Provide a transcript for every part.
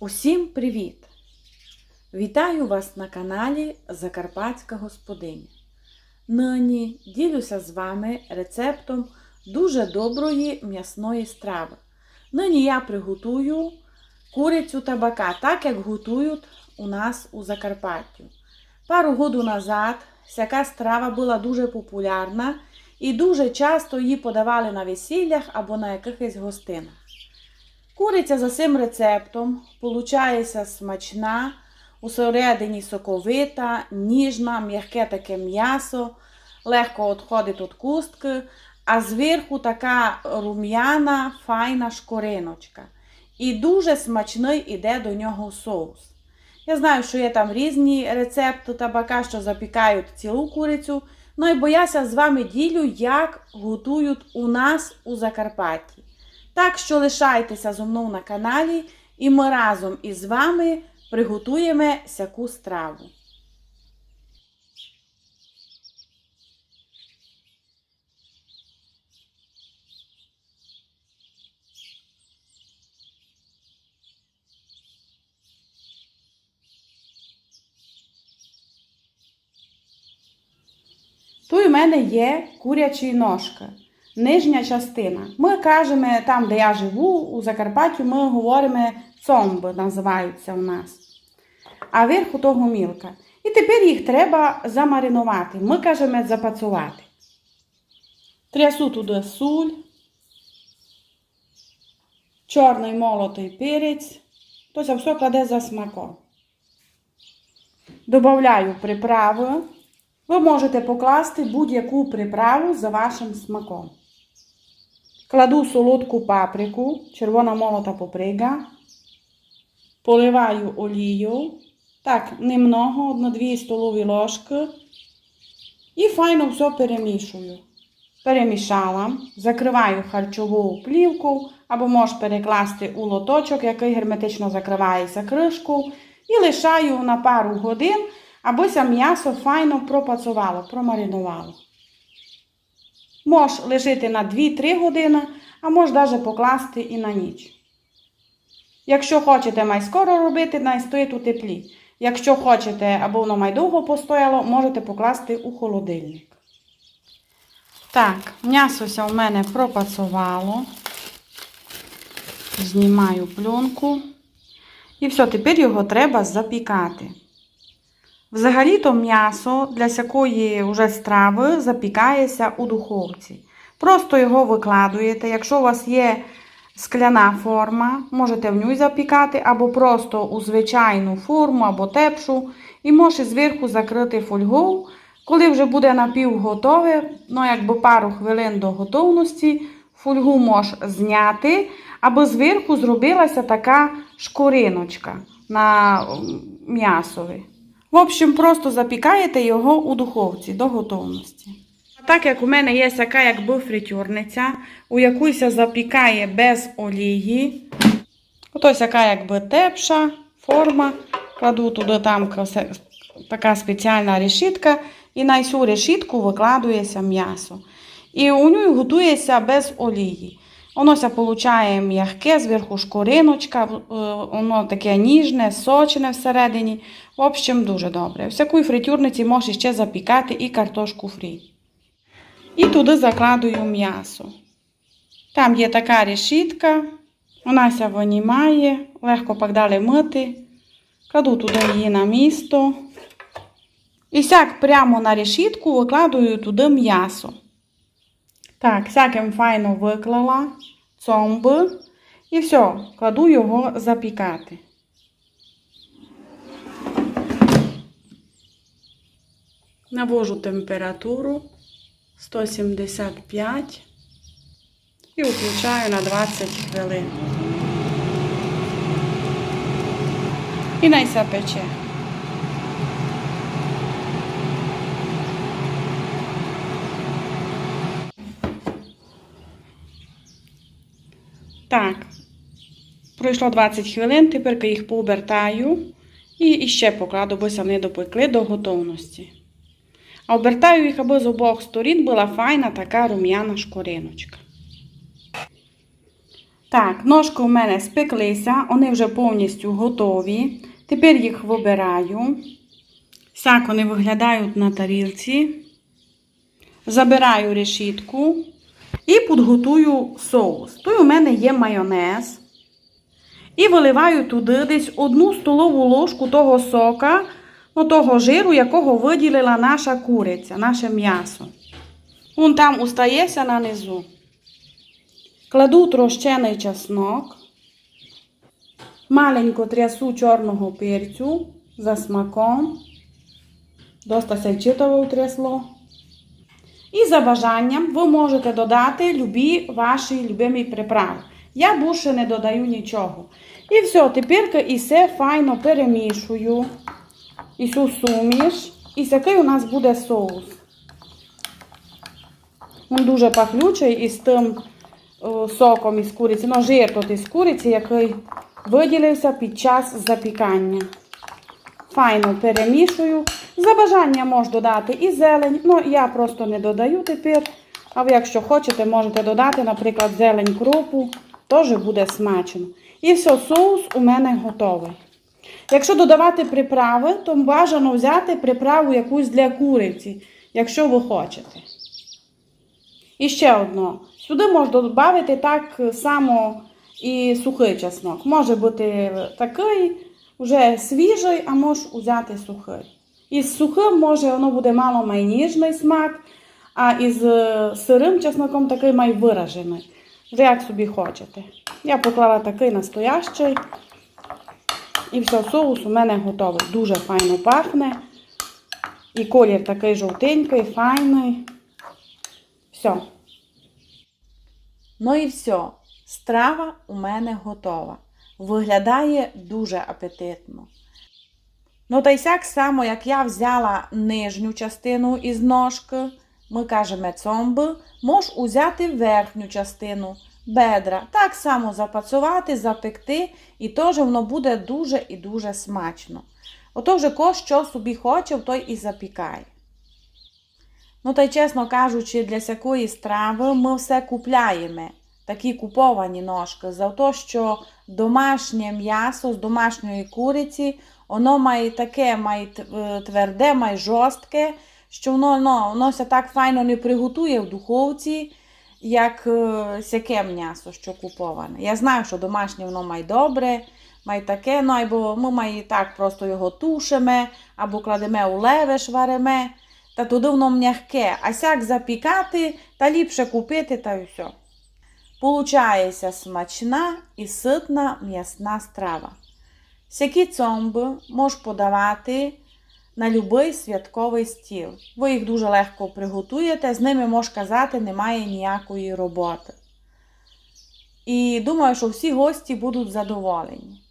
Усім привіт! Вітаю вас на каналі Закарпатська Господиня. Нині ділюся з вами рецептом дуже доброї м'ясної страви. Нині я приготую курицю табака, так як готують у нас у Закарпатті. Пару году назад ця страва була дуже популярна і дуже часто її подавали на весіллях або на якихось гостинах. Куриця за цим рецептом получається смачна, усередині соковита, ніжна, м'яке таке м'ясо, легко відходить від кустки, а зверху така рум'яна, файна шкориночка. І дуже смачний іде до нього соус. Я знаю, що є там різні рецепти табака, що запікають цілу курицю. Ну і бо я ся з вами ділю, як готують у нас у Закарпатті. Так що лишайтеся зо мною на каналі, і ми разом із вами приготуємо сяку страву. Тут у мене є курячі ножка, нижня частина. Ми кажемо там, де я живу, у Закарпатті, ми говоримо цомби, називаються у нас. А верху того мілка. І тепер їх треба замаринувати. Ми кажемо запацувати. Трясу туди суль, чорний молотий перець. Тобто все кладе за смаком. Добавляю приправи. Ви можете покласти будь-яку приправу за вашим смаком. Кладу солодку паприку, червона молота паприка. Поливаю олію. Так, немного, 1-2 столові ложки. І файно все перемішую. Перемішала, закриваю харчову плівку, або можеш перекласти у лоточок, який герметично закривається кришку, і лишаю на пару годин, аби м'ясо файно пропацувало, промаринувало. Можеш лишити на 2-3 години, а можеш навіть покласти і на ніч. Якщо хочете май скоро робити, най стоїть у теплі. Якщо хочете, аби воно май довго постояло, можете покласти у холодильник. Так, м'ясося у мене пропацувало. Знімаю пленку. І все, тепер його треба запікати. Взагалі-то м'ясо для всякої вже страви запікається у духовці. Просто його викладуєте. Якщо у вас є скляна форма, можете в ній запікати, або просто у звичайну форму, або тепшу. І можете зверху закрити фольгою. Коли вже буде напівготове, ну якби пару хвилин до готовності, фольгу можеш зняти, аби зверху зробилася така шкуриночка на м'ясові. В общем, просто запікаєте його у духовці до готовності. Так як у мене є така якби фритюрниця, у якусь запікає без олії. Ось яка якби тепша форма. Кладу туди там така спеціальна решітка. І на цю решітку викладується м'ясо. І у ній готується без олії. Воно ся получає м'яке, зверху шкуриночка, воно таке ніжне, сочне всередині. В общем, дуже добре. В всякій фритюрниці можеш ще запікати і картошку фрі. І туди закладую м'ясо. Там є така решітка, вона ся винімає, легко так мити. Кладу туди її на місто. І сяк прямо на решітку викладую туди м'ясо. Так, всяким файно виклала цомби. І все, кладу його запікати. Навожу температуру 175 і включаю на 20 хвилин. І найся пече. Так, пройшло 20 хвилин, тепер їх пообертаю і ще покладу, бо вони допекли до готовності. А обертаю їх, аби з обох сторін була файна така рум'яна шкориночка. Так, ножки у мене спеклися, вони вже повністю готові. Тепер їх вибираю. Так вони виглядають на тарілці. Забираю решітку і підготую соус. Тут у мене є майонез. І виливаю туди десь одну столову ложку того сока, ну, того жиру, якого виділила наша куриця, наше м'ясо. Він там устається на низу. Кладу трощений чеснок, маленько трясу чорного перцю за смаком. Доста сельчитово утрясло. І за бажанням ви можете додати любі ваші любимі приправи. Я більше не додаю нічого. І все, тепер і все файно перемішую. І цю суміш. І який у нас буде соус. Він дуже пахлючий із тим соком із куриці. Ну, жир тут із куриці, який виділився під час запікання. Файно перемішую. За бажання можу додати і зелень. Ну, я просто не додаю тепер. А ви, якщо хочете, можете додати, наприклад, зелень кропу. Теж буде смачно. І все, соус у мене готовий. Якщо додавати приправи, то бажано взяти приправу якусь для куриці, якщо ви хочете. І ще одно. Сюди можна додати так само і сухий чеснок. Може бути такий, вже свіжий, а може взяти сухий. Із сухим може воно буде мало май ніжний смак, а із е, сирим чесноком такий май виражений. Вже як собі хочете. Я поклала такий настоящий. І все, соус у мене готовий. Дуже файно пахне. І колір такий жовтенький, файний. Все. Ну і все. Страва у мене готова. Виглядає дуже апетитно. Ну, та й сяк само, як я взяла нижню частину із ножки, ми кажемо цомби, можеш узяти верхню частину бедра. Так само запацювати, запекти, і теж воно буде дуже і дуже смачно. Ото вже ко що собі хоче, той і запікає. Ну, та й чесно кажучи, для всякої страви ми все купляємо. Такі куповані ножки, за те, що домашнє м'ясо з домашньої куриці, воно має таке, має тверде, має жорстке, що воно, ну, воно все так файно не приготує в духовці, як е, сяке м'ясо, що куповане. Я знаю, що домашнє воно має добре, має таке, ну або ми має так просто його тушимо, або кладемо у левеш варимо, та туди воно м'яке. А сяк запікати, та ліпше купити, та й все. Получається смачна і ситна м'ясна страва. Всякі цомби можеш подавати на будь-який святковий стіл. Ви їх дуже легко приготуєте, з ними можеш казати, немає ніякої роботи. І думаю, що всі гості будуть задоволені.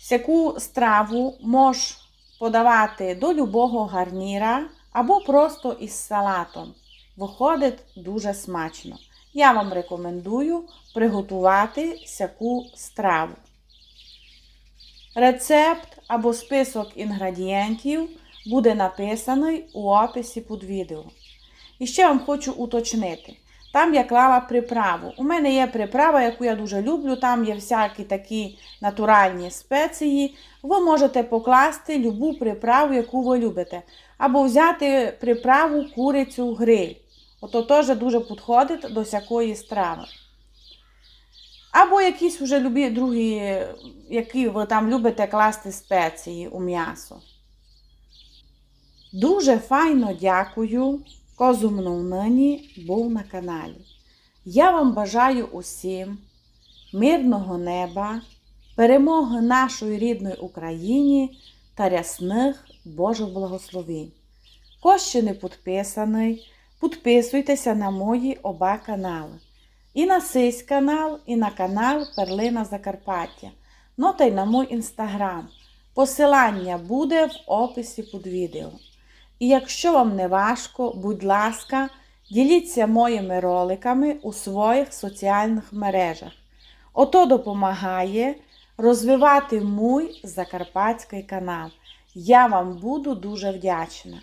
Всяку страву можеш подавати до любого гарніра або просто із салатом. Виходить дуже смачно. Я вам рекомендую приготувати всяку страву. Рецепт або список інгредієнтів буде написаний у описі під відео. І ще вам хочу уточнити. Там я клала приправу. У мене є приправа, яку я дуже люблю. Там є всякі такі натуральні спеції. Ви можете покласти любу приправу, яку ви любите. Або взяти приправу курицю гриль. Ото теж дуже підходить до всякої страви. Якісь вже любі другі, які ви там любите класти спеції у м'ясо. Дуже файно дякую, козумнув нині був на каналі. Я вам бажаю усім мирного неба, перемоги нашої рідної Україні та рясних Божих благословень. Хто ще не підписаний, підписуйтеся на мої оба канали. І на сись канал, і на канал Перлина Закарпаття. Ну та й на мій інстаграм. Посилання буде в описі під відео. І якщо вам не важко, будь ласка, діліться моїми роликами у своїх соціальних мережах. Ото допомагає розвивати мій закарпатський канал. Я вам буду дуже вдячна.